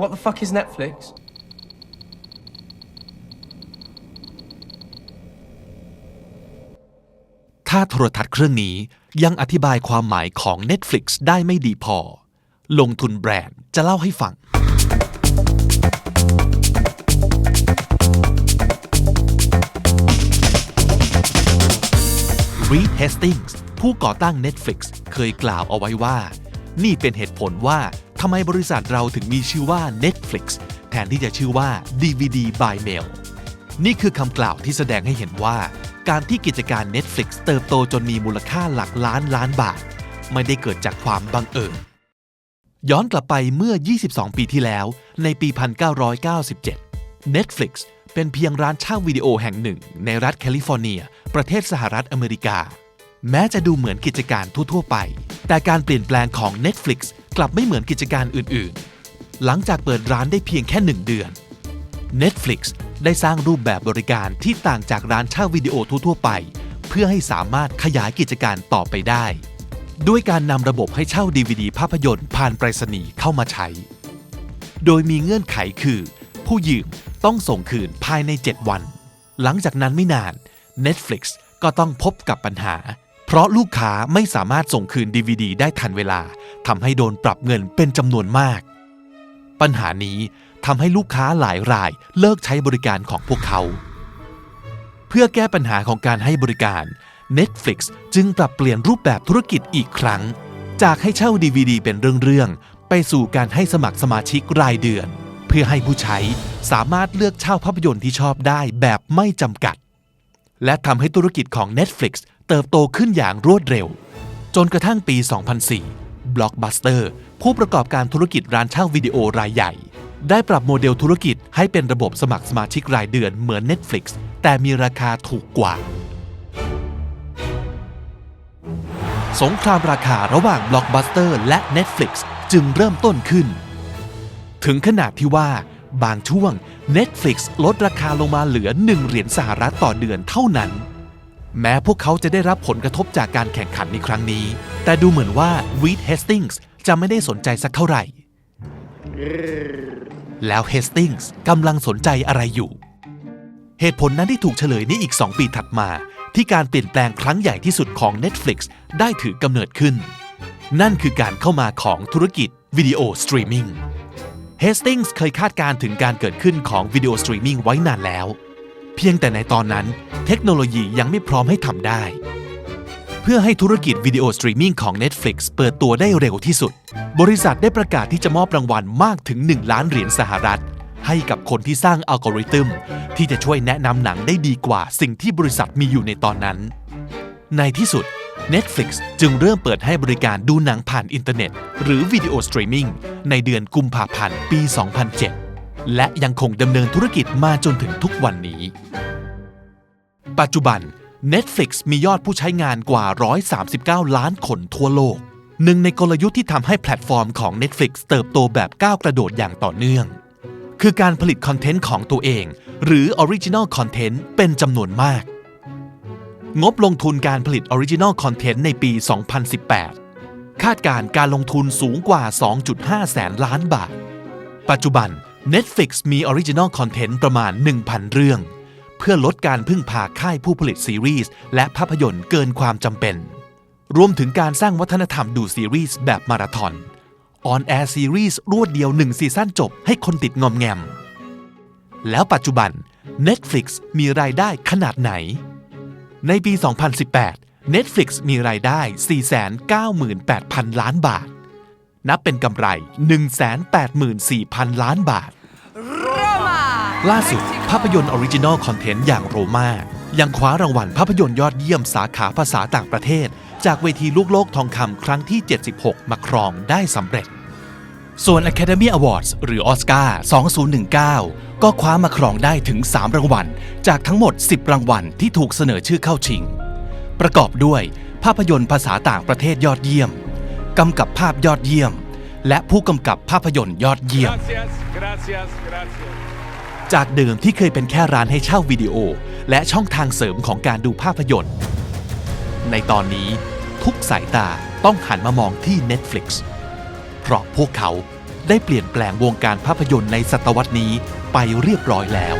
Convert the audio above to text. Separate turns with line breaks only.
What the fuck is Netflix?
ถ้าโทรทัศน์เครื่องนี้ยังอธิบายความหมายของ Netflix ได้ไม่ดีพอ ลงทุนแบรนด์จะเล่าให้ฟัง Reed Hastings ผู้ก่อตั้ง Netflix เคยกล่าวเอาไว้ว่า นี่เป็นเหตุผลว่าำไมบริษัทเราถึงมีชื่อว่า Netflix แทนที่จะชื่อว่า DVD by mail นี่คือคำกล่าวที่แสดงให้เห็นว่า การที่กิจการ Netflix เติบโตจนมีมูลค่าหลักล้านล้านบาท ไม่ได้เกิดจากความบังเอิญย้อนกลับไปเมื่อ 22 ปีที่แล้ว ในปี 1997 Netflix เป็นเพียงร้านเช่าวิดีโอแห่งหนึ่ง ในรัฐแคลิฟอร์เนีย ประเทศสหรัฐอเมริกา แม้จะดูเหมือนกิจการทั่ว ๆ ไป แต่การเปลี่ยนแปลงของ Netflix กลับไม่เหมือนกิจการอื่นๆ หลังจากเปิดร้านได้เพียงแค่หนึ่งเดือน Netflix ได้สร้างรูปแบบบริการที่ต่างจากร้านเช่าวิดีโอทั่วๆไป เพื่อให้สามารถขยายกิจการต่อไปได้ ด้วยการนำระบบให้เช่า DVD ภาพยนตร์ผ่านไปรษณีย์เข้ามาใช้ โดยมีเงื่อนไขคือ ผู้ยืมต้องส่งคืนภายใน 7 วัน หลังจากนั้นไม่นาน Netflix ก็ต้องพบกับปัญหา ราะลูกค้าไม่สามารถส่งคืน DVD ได้ทันเวลาทำให้โดนปรับเงินเป็นจำนวนมาก ปัญหานี้ทำให้ลูกค้าหลายรายเลิกใช้บริการของพวกเขา เพื่อแก้ปัญหาของการให้บริการ Netflix จึงปรับเปลี่ยนรูปแบบธุรกิจอีกครั้ง จากให้เช่า DVD เป็นเรื่องๆไปสู่การให้สมัครสมาชิกรายเดือน เพื่อให้ผู้ใช้สามารถเลือกเช่าภาพยนตร์ที่ชอบได้แบบไม่จำกัด และทำให้ธุรกิจของ Netflix เติบโตขึ้นอย่างรวดเร็ว จนกระทั่งปี 2004 Blockbuster ผู้ประกอบการธุรกิจร้านเช่าวิดีโอรายใหญ่ ได้ปรับโมเดลธุรกิจให้เป็นระบบสมัครสมาชิกรายเดือนเหมือน Netflix แต่มีราคาถูกกว่า สงครามราคาระหว่าง Blockbuster และ Netflix จึงเริ่มต้นขึ้น ถึงขนาดที่ว่า บางช่วง Netflix ลดราคาลงมาเหลือ 1 เหรียญสหรัฐต่อเดือนเท่านั้น แม้พวกเขาจะได้รับผลกระทบจากการแข่งขันในครั้งนี้ แต่ดูเหมือนว่า Reed Hastings จะไม่ได้สนใจสักเท่าไหร่ แล้ว Hastings กำลังสนใจอะไรอยู่ เหตุผลนั้นที่ถูกเฉลยในอีก 2 ปีถัดมา ที่การเปลี่ยนแปลงครั้งใหญ่ที่สุดของ Netflix ได้ถือกำเนิดขึ้น นั่นคือการเข้ามาของธุรกิจวิดีโอสตรีมมิ่ง Hastings เคยคาดการ์ถึงการเกิดขึ้นของวิดีโอสตรีมมิ่งไว้นานแล้ว เพียงแต่ในตอนนั้นเทคโนโลยียังไม่พร้อมให้ทำได้ เพื่อให้ธุรกิจวิดีโอสตรีมมิ่งของ Netflix เปิดตัวได้เร็วที่สุด บริษัทได้ประกาศที่จะมอบรางวัลมากถึง 1 ล้านเหรียญสหรัฐ ให้กับคนที่สร้างอัลกอริทึมที่จะช่วยแนะนำหนังได้ดีกว่าสิ่งที่บริษัทมีอยู่ในตอนนั้น ในที่สุด Netflix จึงเริ่มเปิดให้บริการดูหนังผ่านอินเทอร์เน็ต หรือวิดีโอสตรีมมิ่งในเดือนกุมภาพันธ์ปี 2007 และยังคงดำเนินธุรกิจมาจนถึงทุกวันนี้ ปัจจุบัน Netflix มียอดผู้ใช้งานกว่า 139 ล้านคนทั่วโลก หนึ่งในกลยุทธ์ที่ทำให้แพลตฟอร์มของ Netflix เติบโตแบบก้าวกระโดดอย่างต่อเนื่อง คือการผลิตคอนเทนต์ของตัวเอง หรือ Original Content เป็นจำนวนมาก งบลงทุนการผลิต Original Content ในปี 2018 คาดการการลงทุนสูงกว่า 2.5 แสนล้านบาท ปัจจุบัน Netflix มี Original Content ประมาณ 1,000 เรื่อง เพื่อลดการพึ่งพาค่ายผู้ผลิตซีรีส์และภาพยนตร์เกินความจำเป็น รวมถึงการสร้างวัฒนธรรมดูซีรีส์แบบมาราธอนออนแอร์ซีรีส์รวดเดียว1ซีซั่นจบให้คนติดงอมแงม แล้วปัจจุบัน Netflix มีรายได้ขนาดไหน ในปี 2018 Netflix มีรายได้ 498,000 ล้านบาท นับเป็นกำไร 184,000 ล้านบาท ล่าสุด ภาพยนตร์ออริจินอลคอนเทนต์อย่างโรมายังคว้ารางวัลภาพยนตร์ยอดเยี่ยมสาขาภาษาต่างประเทศ จากเวทีลูกโลกทองคำครั้งที่ 76 มาครองได้สำเร็จ ส่วน Academy Awards หรือออสการ์2019 ก็คว้ามาครองได้ถึง 3 รางวัล จากทั้งหมด 10 รางวัลที่ถูกเสนอชื่อเข้าชิง ประกอบด้วย ภาพยนตร์ภาษาต่างประเทศยอดเยี่ยม กำกับภาพยอดเยี่ยม และผู้กำกับภาพยนตร์ยอดเยี่ยม จากเดิมที่เคยเป็นแค่ร้านให้เช่าวิดีโอ และช่องทางเสริมของการดูภาพยนตร์ ในตอนนี้ทุกสายตาต้องหันมามองที่ Netflix เพราะพวกเขาได้เปลี่ยนแปลงวงการภาพยนตร์ในศตวรรษนี้ ไปเรียบร้อยแล้ว